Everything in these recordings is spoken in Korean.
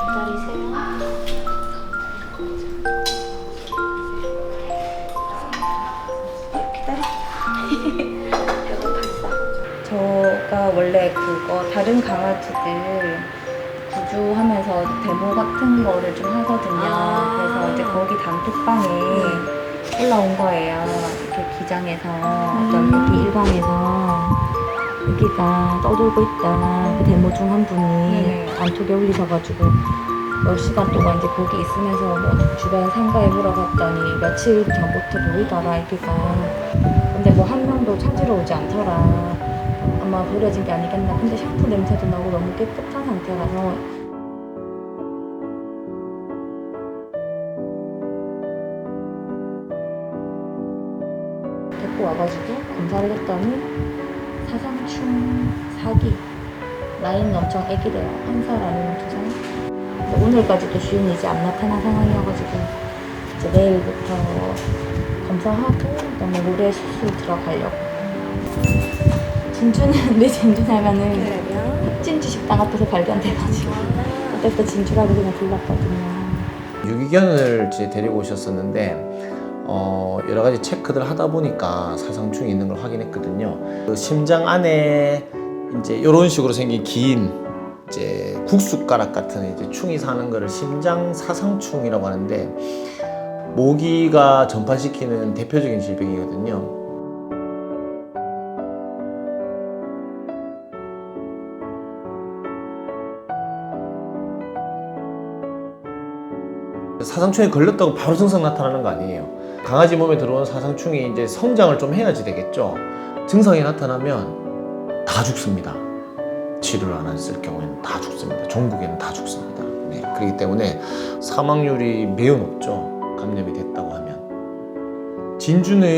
기다리세요. 저가 원래 그거 다른 강아지들 구조하면서 데모 같은 거를 좀 하거든요. 아. 그래서 이제 거기 단톡방에 올라온 거예요. 이렇게 기장에서 어떤 여기 일방에서 여기가 떠돌고 있다. 그 데모 중 한 분이 네네. 단톡에 올리셔가지고 몇 시간 동안 이제 거기 있으면서 뭐 주변 상가에 물어봤더니 며칠 전부터 보이더라 여기가 근데 뭐 한 명도 찾으러 오지 않더라 아마 버려진 게 아니겠나 근데 샴푸 냄새도 나고 너무 깨끗한 상태라서 데리고 와가지고 검사를 했더니 사상충 사기 나이는 엄청 애기래요 한 살 아니면 두 살. 오늘까지도 주인이 이제 안 나타난 상황이어가지고 이제 내일부터 검사하고 그다음에 모래 수술 들어가려고. 진주는 왜 진주 그러면 흑진주 식당 앞에서 발견돼가지고 그때부터 진주라고 그냥 불렀거든요. 유기견을 이제 데리고 오셨었는데 어, 여러 가지 체크들 하다 보니까 사상충이 있는 걸 확인했거든요. 그 심장 안에 이제 이런 식으로 생긴 긴 이제 국숫가락 같은 이제 충이 사는 거를 심장 사상충이라고 하는데 모기가 전파시키는 대표적인 질병이거든요. 사상충에 걸렸다고 바로 증상 나타나는 거 아니에요. 강아지 몸에 들어온 사상충이 이제 성장을 좀 해야지 되겠죠. 증상이 나타나면 다 죽습니다. 치료를 안 했을 경우에는 다 죽습니다. 종국에는 다 죽습니다. 네, 그렇기 때문에 사망률이 매우 높죠. 감염이 됐다고 하면. 진주는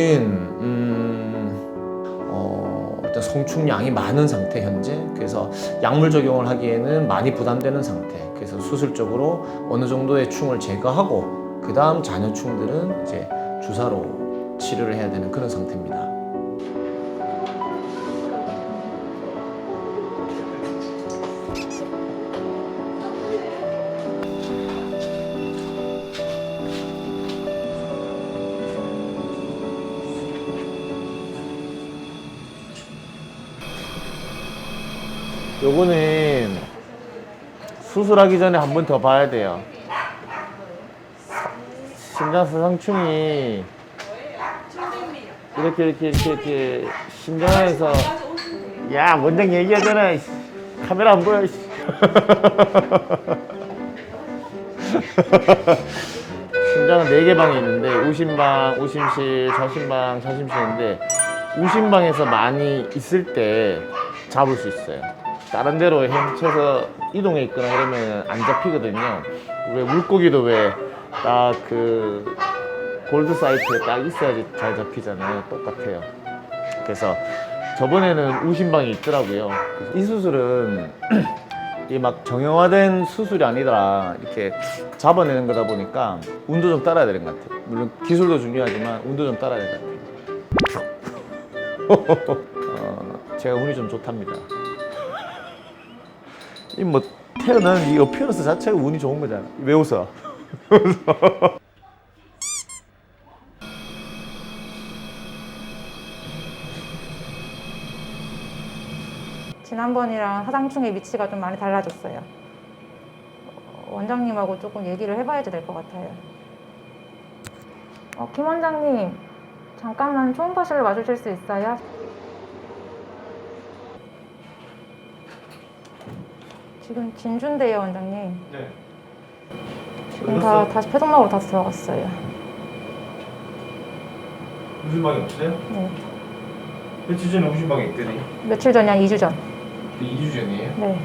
음, 어, 일단 성충량이 많은 상태 현재. 그래서 약물 적용을 하기에는 많이 부담되는 상태. 그래서 수술적으로 어느 정도의 충을 제거하고 그 다음 잔여충들은 이제 주사로 치료를 해야 되는 그런 상태입니다. 요거는 수술하기 전에 한 번 더 봐야 돼요. 심장 사상충이 이렇게 이렇게 이렇게 이렇게 심장에서 야 원장 얘기하잖아. 카메라 안 보여. 심장은 네 개 방이 있는데 우심방, 우심실, 저심방, 저심실인데 우심방에서 많이 있을 때 잡을 수 있어요. 다른 데로 헤엄쳐서 이동해 있거나 그러면 안 잡히거든요. 왜 물고기도 왜 딱 그 골드 사이트에 딱 있어야지 잘 잡히잖아요. 똑같아요. 그래서 저번에는 우심방이 있더라고요. 이 수술은 이 막 정형화된 수술이 아니더라 이렇게 잡아내는 거다 보니까 운도 좀 따라야 되는 것 같아요. 물론 기술도 중요하지만 운도 좀 따라야 되는 것 같아요. 어, 제가 운이 좀 좋답니다. 이 뭐 태어나는 이 어피어런스 자체가 운이 좋은 거잖아. 왜 웃어? 지난번이랑 사상충의 위치가 좀 많이 달라졌어요. 어, 원장님하고 조금 얘기를 해봐야지 될 것 같아요. 어, 김 원장님, 잠깐만 초음파실로 와주실 수 있어요? 지금 진주인데요, 원장님. 네. 다 다시 폐동막으로 다시 들어갔어요. 우심방이 없어요? 네. 며칠 전에 우심방이 있더니 며칠 전이 한 2주 전. 2주 전이에요? 네.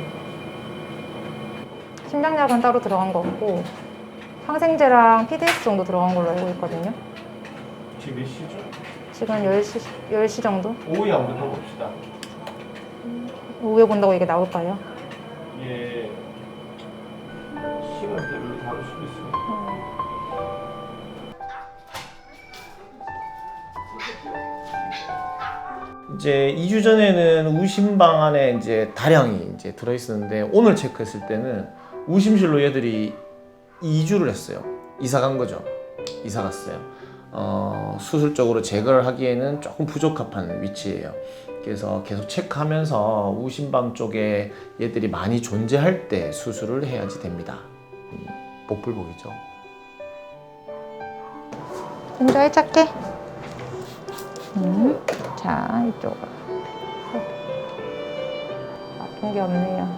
심장약은 따로 들어간 거 없고 항생제랑 PDS 정도 들어간 걸로 알고 있거든요. 지금 몇 시죠? 지금 10시, 10시 정도? 오후에 한번 더 봅시다. 오후에 본다고 이게 나올까요? 예. 다를 수도 있어요. 이제 2주 전에는 우심방 안에 이제 다량이 이제 들어 있었는데 오늘 체크했을 때는 우심실로 얘들이 이주를 했어요. 이사 간 거죠. 이사 갔어요. 어, 수술적으로 제거를 하기에는 조금 부적합한 위치예요. 그래서 계속 체크하면서 우심방 쪽에 얘들이 많이 존재할 때 수술을 해야지 됩니다. 이 복불복이죠. 좀 더 해작게. 음, 자, 이쪽으로. 아픈 게 없네요.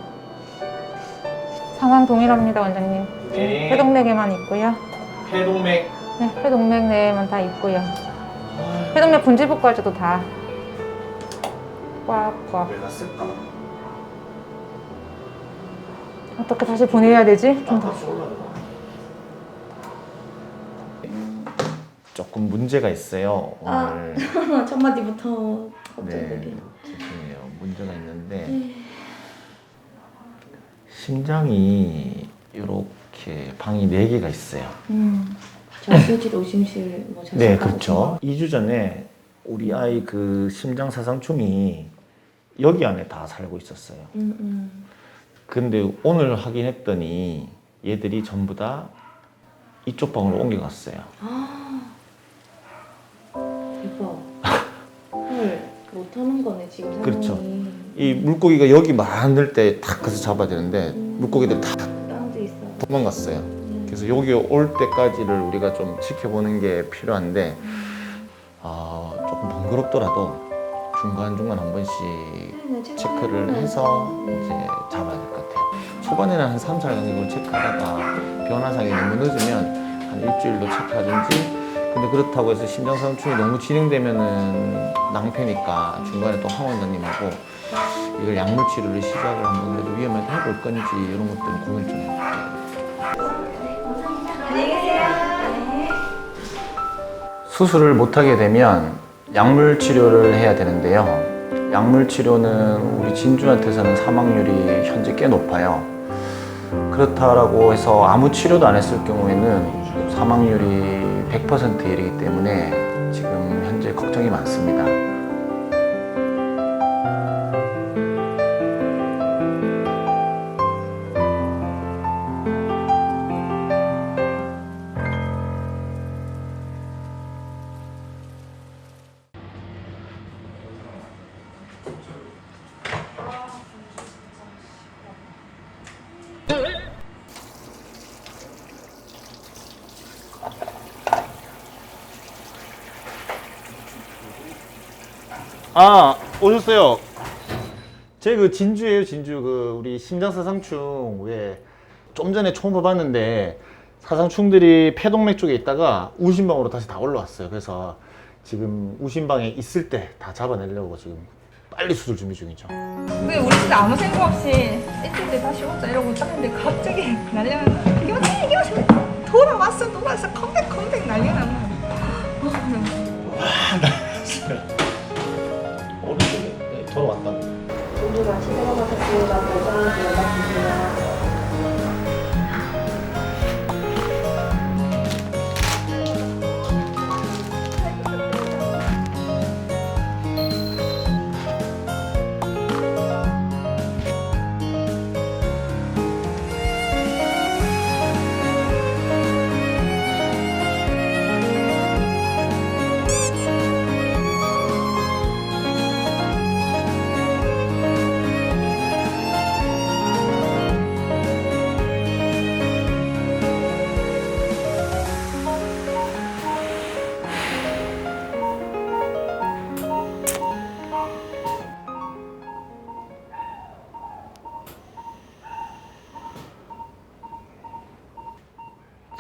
상황 동일합니다, 원장님. 네. 폐동맥에만 있고요. 폐동맥 네, 폐동맥 내에만 다 있고요. 폐동맥 분지부까지도 다 꽉꽉. 왜 났을까? 어떻게 다시 보내야 되지? 좀 더. 조금 문제가 있어요. 아. 오늘 첫 마디부터 네 죄송해요. 문제가 있는데 심장이 이렇게 방이 네 개가 있어요. 음. 저수질 오심실 뭐 저식 네, 그렇죠. 거. 2주 전에 우리 아이 그 심장 사상충이 여기 안에 다 살고 있었어요. 음, 음. 근데 오늘 확인했더니 얘들이 전부 다 이쪽 방으로 옮겨갔어요. 대박. 헐 못하는 거네 지금 상황이. 그렇죠. 이 물고기가 여기 많을 때 탁 가서 잡아야 되는데 음. 물고기들 다 땅도 있어. 도망갔어요. 음. 그래서 여기 올 때까지를 우리가 좀 지켜보는 게 필요한데 아, 조금 번거롭더라도 중간 중간 한 번씩 체크를 해서 이제 잡아야 될 것 같아요. 초반에는 한 3, 4일 이걸 체크하다가 변화상이 너무 늦으면 한 일주일도 체크하든지 근데 그렇다고 해서 심장사상충이 너무 진행되면은 낭패니까 중간에 또 항원장님하고 이걸 약물 치료를 시작을 한번 그래도 위험해도 해볼 건지 이런 것들은 고민 좀 해볼게요. 수술을 못하게 되면 약물 치료를 해야 되는데요. 약물 치료는 우리 진주한테서는 사망률이 현재 꽤 높아요. 그렇다라고 해서 아무 치료도 안 했을 경우에는 사망률이 100%에 이르기 때문에 지금 현재 걱정이 많습니다. 아 오셨어요. 제 그 진주예요 진주 그 우리 심장 사상충 왜좀 전에 초음 봐봤는데 사상충들이 폐동맥 쪽에 있다가 우심방으로 다시 다 올라왔어요. 그래서 지금 우심방에 있을 때 다 잡아내려고 지금 빨리 수술 준비 중이죠. 왜 우리 진짜 아무 생각 없이 일주일 때 다시 오자 이러고 딱 했는데 갑자기 난리가 나. 이게 어떻게 이게 어떻게 돌아왔어 돌아왔어 컴백 컴백 난리가 나는 오른쪽에 돌아왔다. 종주가 시대가 받았습니다. 모자한테 연락 주세요.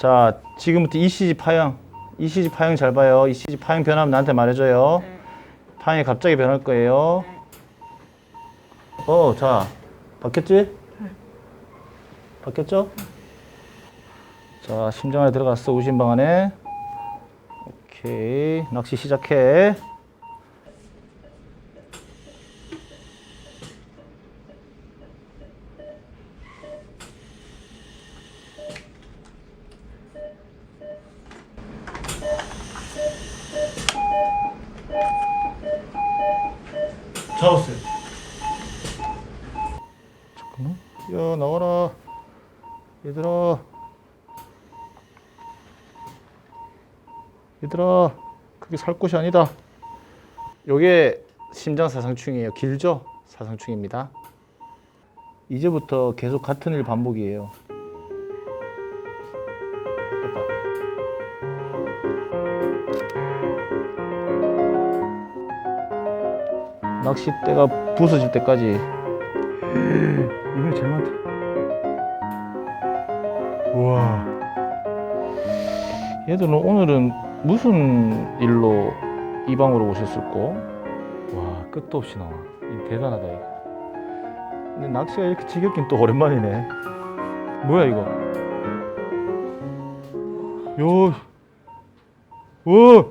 자, 지금부터 ECG 파형. ECG 파형 잘 봐요. ECG 파형 변하면 나한테 말해줘요. 파형이 갑자기 변할 거예요. 어, 자, 바뀌었지? 바뀌었죠? 자, 심장 안에 들어갔어. 우심방 안에. 오케이. 낚시 시작해. 잡았어요. 잠깐만. 야, 나와라. 얘들아 얘들아 그게 살 곳이 아니다 요게 심장 사상충이에요 길죠? 사상충입니다 이제부터 계속 같은 일 반복이에요 낚싯대가 부서질 때까지. 이번에 제일 많다. 우와. 얘들은 오늘은 무슨 일로 이 방으로 오셨을꼬? 와 끝도 없이 나와. 이 대단하다 이거. 근데 낚시가 이렇게 지겹긴 또 오랜만이네. 뭐야 이거? 요. 오!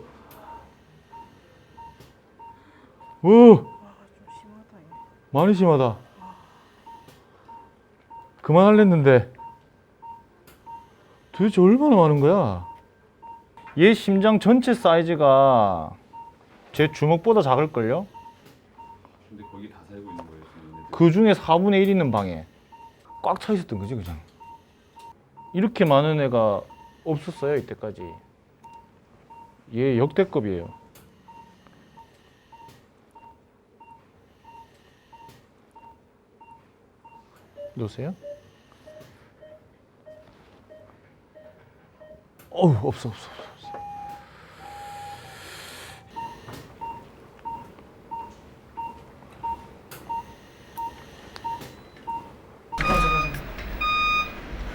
오! 많이 심하다. 그만할랬는데 도대체 얼마나 많은 거야? 얘 심장 전체 사이즈가 제 주먹보다 작을걸요? 근데 거기 다 살고 있는 거예요, 지금 그 중에 4분의 1 있는 방에 꽉 차 있었던 거지 그냥 이렇게 많은 애가 없었어요 이때까지 얘 역대급이에요 놓으세요 어우 없어 없어 없어 없어.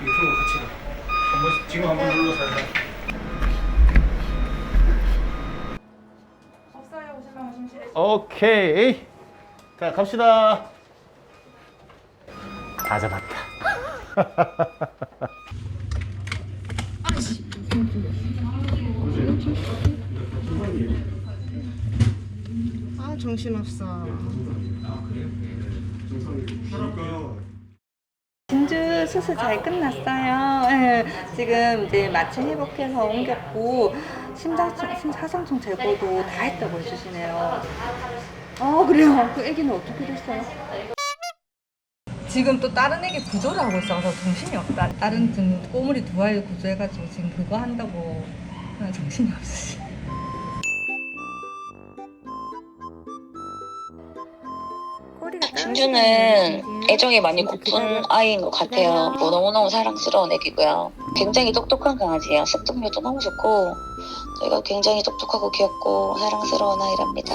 유튜브 같이 가. 한번 지금 한번 눌러 살살. 없어요, 오심실에. 오케이. 자 갑시다. 다 잡았다. 아 정신없어. 진주 수술 잘 끝났어요. 예, 지금 이제 마취 회복해서 옮겼고 심장충, 심 사상충 제거도 다 했다고 해주시네요. 어 그래요. 그 아기는 어떻게 됐어요? 지금 또 다른 애기 구조를 하고 있어서 정신이 없다. 다른 등 꼬물이 두 아이 구조해가지고 지금 그거 한다고 그냥 정신이 없으시. 진주는 애정이 많이 고픈 아이인 것 같아요. 뭐 너무너무 사랑스러운 애기고요. 굉장히 똑똑한 강아지예요. 습득력도 너무 좋고 저희가 굉장히 똑똑하고 귀엽고 사랑스러운 아이랍니다.